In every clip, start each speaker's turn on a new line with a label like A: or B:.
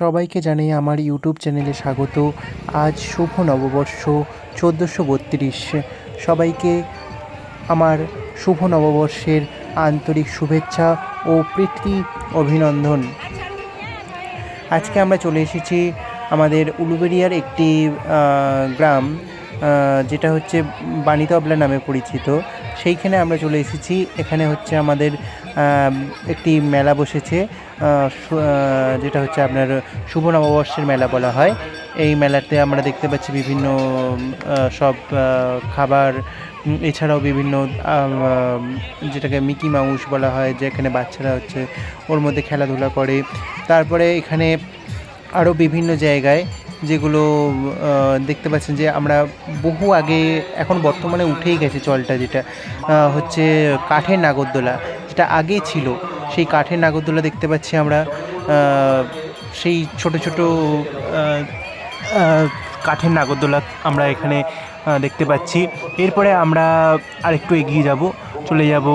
A: সবাইকে জানাই আমার ইউটিউব চ্যানেলে স্বাগত। আজ শুভ নববর্ষ চোদ্দোশো বত্রিশ। সবাইকে আমার শুভ নববর্ষের আন্তরিক শুভেচ্ছা ও প্রীতি অভিনন্দন। আজকে আমরা চলে এসেছি আমাদের উলুবেরিয়ার একটি গ্রাম যেটা হচ্ছে বাণীতবলা নামে পরিচিত। সেইখানে আমরা চলে এসেছি। এখানে হচ্ছে আমাদের আম, একটি মেলা বসেছে যেটা হচ্ছে আপনার শুভ নববর্ষের মেলা বলা হয়। এই মেলাতে আমরা দেখতে পাচ্ছি বিভিন্ন সব খাবার এছাড়াও বিভিন্ন যেটাকে মিকি মাউস বলা হয়, যেখানে বাচ্চারা হচ্ছে ওর মধ্যে খেলাধুলা করে। তারপরে এখানে আরও বিভিন্ন জায়গায় যেগুলো দেখতে পাচ্ছেন যে আমরা বহু আগে এখন বর্তমানে উঠেই গেছে চলটা যেটা হচ্ছে কাঠের নাগরদোলা, যেটা আগে ছিল। সেই কাঠের নাগরদোলা দেখতে পাচ্ছি আমরা সেই ছোট ছোট কাঠের নাগরদোলা আমরা এখানে দেখতে পাচ্ছি। এরপরে আমরা আরেকটু এগিয়ে যাব। চলে যাব,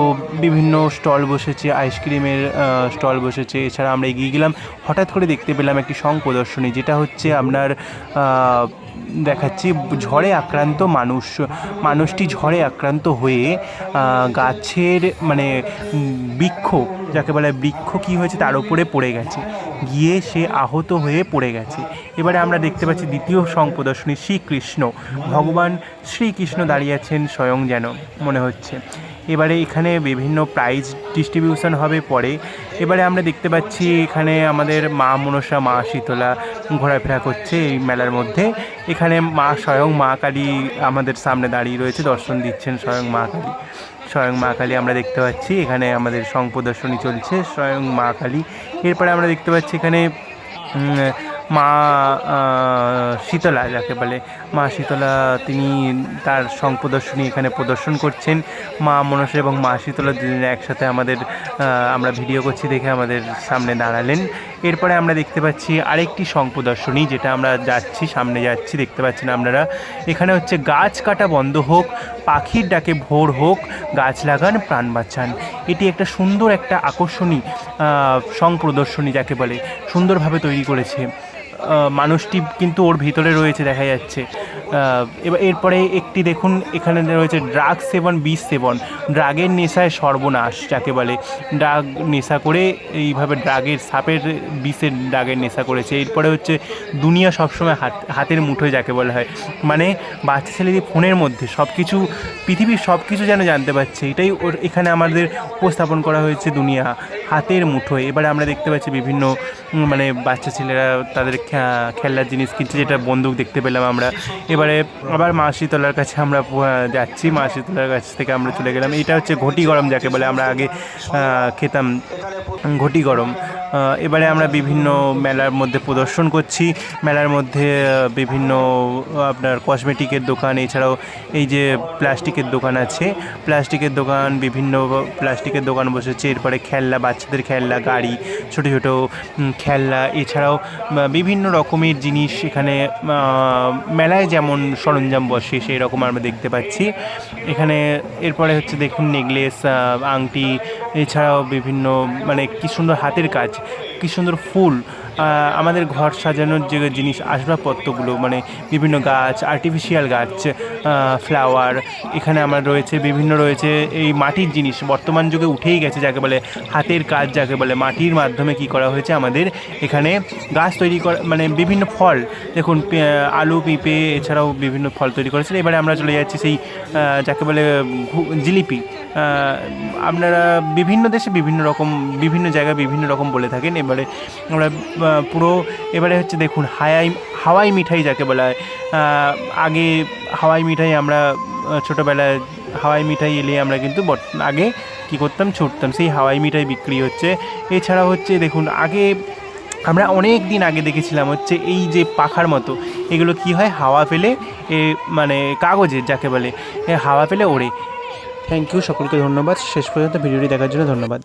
A: বিভিন্ন স্টল বসেছে, আইসক্রিমের স্টল বসেছে, এছাড়া আমরা এগিয়ে গেলাম। হঠাৎ করে দেখতে পেলাম একটি সং প্রদর্শনী, যেটা হচ্ছে আপনার দেখাচ্ছি, ঝড়ে আক্রান্ত মানুষ, মানুষটি ঝড়ে আক্রান্ত হয়ে গাছের মানে বৃক্ষ, যাকে বলে বৃক্ষ কী হয়েছে তার উপরে পড়ে গেছে। গিয়ে সে আহত হয়ে পড়ে গেছে। এবারে আমরা দেখতে পাচ্ছি দ্বিতীয় সং প্রদর্শনী, শ্রীকৃষ্ণ। ভগবান শ্রীকৃষ্ণ দাঁড়িয়ে আছেন স্বয়ং যেন, মনে হচ্ছে। এবারে এখানে বিভিন্ন প্রাইজ ডিস্ট্রিবিউশন হবে পরে। এবারে আমরা দেখতে পাচ্ছি এখানে আমাদের মা মনসা, মা শীতলা ঘোরাফেরা করছে এই মেলার মধ্যে। এখানে মা স্বয়ং মা কালী আমাদের সামনে দাঁড়িয়ে রয়েছে, দর্শন দিচ্ছেন স্বয়ং মা কালী। স্বয়ং মা কালী আমরা দেখতে পাচ্ছি, এখানে আমাদের সং প্রদর্শনী চলছে স্বয়ং মা কালী। এরপরে আমরা দেখতে পাচ্ছি এখানে মা শীতলা যাকে বলে। মা শীতলা তিনি তার সং প্রদর্শনী এখানে প্রদর্শন করছেন। মা মনসা এবং মা শীতলা দুজনে একসাথে আমাদের আমরা ভিডিও করছি দেখে আমাদের সামনে দাঁড়ালেন। এরপরে আমরা দেখতে পাচ্ছি আরেকটি সং প্রদর্শনী যেটা আমরা যাচ্ছি, সামনে যাচ্ছি, দেখতে পাচ্ছেন আপনারা। এখানে হচ্ছে গাছ কাটা বন্ধ হোক, পাখির ডাকে ভোর হোক, গাছ লাগান, প্রাণ বাঁচান। এটি একটা সুন্দর একটা আকর্ষণী সং প্রদর্শনী যাকে বলে। সুন্দরভাবে তৈরি করেছে। মানুষটি কিন্তু ওর ভিতরে রয়েছে দেখা যাচ্ছে। এবার এরপরে একটি দেখুন, এখানে রয়েছে ড্রাগ সেবন, বিষ সেবন। ড্রাগের নেশায় সর্বনাশ, যাকে বলে। ড্রাগ নেশা করে এইভাবে ড্রাগের সাপের, বিষের ড্রাগের নেশা করেছে। এরপরে হচ্ছে দুনিয়া সবসময় হাত, হাতের মুঠোয় যাকে বলা হয়। মানে বাচ্চা ছেলেদের ফোনের মধ্যে সব কিছু পৃথিবীর সব কিছু যেন জানতে পারছে। এটাই ওর, এখানে আমাদের উপস্থাপন করা হয়েছে দুনিয়া হাতের মুঠোয়। এবারে আমরা দেখতে পাচ্ছি বিভিন্ন মানে বাচ্চা ছেলেরা তাদের খে- খেলনার জিনিস কিনছে, যেটা বন্দুক দেখতে পেলাম আমরা। এবারে আবার মা শীতলার কাছে আমরা যাচ্ছি। মা শীতলার কাছ থেকে আমরা চলে গেলাম। এটা হচ্ছে ঘটি গরম, যাকে বলে আমরা আগে খেতাম ঘটি গরম। এবারে আমরা বিভিন্ন মেলার মধ্যে প্রদর্শন করছি। মেলার মধ্যে বিভিন্ন, আপনার কসমেটিকের দোকান, এছাড়াও এই যে প্লাস্টিকের দোকান আছে, প্লাস্টিকের দোকান, বিভিন্ন প্লাস্টিকের দোকান বসেছে। এরপরে খেলনা, বাচ্চাদের খেলনা, গাড়ি, ছোটো ছোটো খেলনা, এছাড়াও বিভিন্ন রকমের জিনিস এখানে মেলায় যেমন সরঞ্জাম বসে, সেই রকম আমরা দেখতে পাচ্ছি। এখানে, এরপরে হচ্ছে দেখুন, নেকলেস আংটি, এছাড়াও বিভিন্ন মানে কি সুন্দর হাতের কাজ। কি সুন্দর ফুল আমাদের ঘর সাজানোর যে জিনিস, আসবাবপত্রগুলো মানে বিভিন্ন গাছ আর্টিফিশিয়াল গাছ ফ্লাওয়ার এখানে আমার রয়েছে, বিভিন্ন রয়েছে, এই মাটির জিনিস, বর্তমান যুগে উঠেই গেছে, যাকে বলে হাতের কাজ, যাকে বলে মাটির মাধ্যমে কি করা হয়েছে আমাদের, এখানে গাছ তৈরি করা মানে বিভিন্ন ফল, দেখুন আলু, পিঁপে, এছাড়াও বিভিন্ন ফল তৈরি করেছে, এবারে আমরা চলে যাচ্ছি সেই যাকে বলে জিলিপি আপনারা বিভিন্ন দেশে বিভিন্ন রকম, বিভিন্ন জায়গায় বিভিন্ন রকম বলে থাকেন। এবারে আমরা পুরো, এবারে হচ্ছে দেখুন, হায়াই, হাওয়াই মিঠাই যাকে বলা হয় আগে হাওয়াই মিঠাই আমরা ছোটোবেলায় হাওয়াই মিঠাই এলে আমরা কিন্তু আগে কী করতাম, ছুটতাম। সেই হাওয়াই মিঠাই বিক্রি হচ্ছে। এছাড়া হচ্ছে দেখুন, আগে আমরা অনেক দিন আগে দেখেছিলাম হচ্ছে এই যে পাখার মতো, এগুলো কি হয়, হাওয়া এ মানে কাগজের যাকে বলে হাওয়া পেলে ওড়ে। থ্যাংক ইউ সকলকে ধন্যবাদ। শেষ পর্যন্ত ভিডিওটি দেখার জন্য ধন্যবাদ।